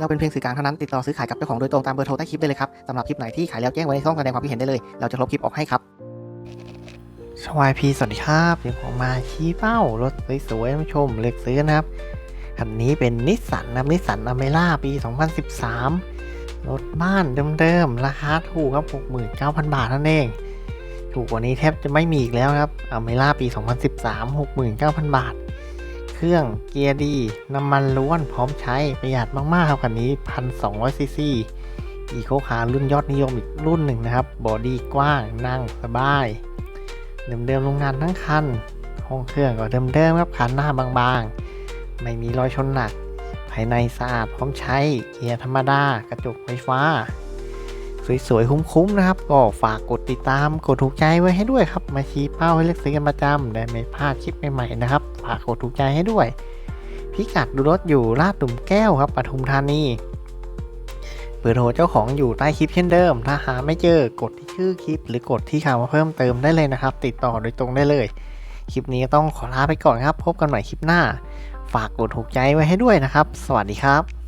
เราเป็นเพียงสื่อกลางเท่านั้นติดต่อซื้อขายกับเจ้าของโดยตรงตามเบอร์โทรใต้คลิปได้เลยครับสำหรับคลิปไหนที่ขายแล้วแจ้งไว้ในช่องแสดงความคิดเห็นได้เลย เราจะลบคลิปออกให้ครับสวายพีสวัสดีครับเดี๋ยวผมมาชี้เป้ารถสวยๆท่านผู้ชมเลือกซื้อนะครับคันนี้เป็นนิสสันนะครับนิสสันอเมร่าปี 2013 รถบ้านเดิมๆราคาถูกครับ 69,000 บาทนั่นเอง ถูกกว่านี้แทบจะไม่มีอีกแล้วครับอเมร่าปี 2013 69,000 บาท เครื่องเกียร์ดี น้ำมันล้วนพร้อมใช้ประหยัดมากๆครับคันนี้ 1,200ซีซีอีโคคาร์รุ่นยอดนิยมอีกรุ่นหนึ่งนะครับ บอดี้กว้างนั่งสบายเดิมๆโรงงานทั้งคันห้องเครื่องก็เดิมๆครับคันหน้าบางๆ ไม่มีรอยชนหนัก ภายในสะอาดพร้อมใช้เกียร์ธรรมดากระจกไฟฟ้า สวยๆ คุ้มๆ นะครับ ก็ฝากกดติดตามกดถูกใจไว้ให้ด้วยครับ มาชี้เป้าให้เลือกซื้อกันประจำได้ไม่พลาดคลิปใหม่ๆนะครับ ฝากกดถูกใจให้ด้วย พิกัดดูรถอยู่ลาดหลุมแก้วครับปทุมธานีเบอร์โทรเจ้าของอยู่ใต้คลิปเช่นเดิม ถ้าหาไม่เจอกดที่ชื่อคลิป หรือกดที่คำว่าเพิ่มเติมได้เลยนะครับ ติดต่อโดยตรงได้เลย คลิปนี้ต้องขอลาไปก่อนครับ พบกันใหม่คลิปหน้า ฝากกดถูกใจไว้ให้ด้วยนะครับ สวัสดีครับ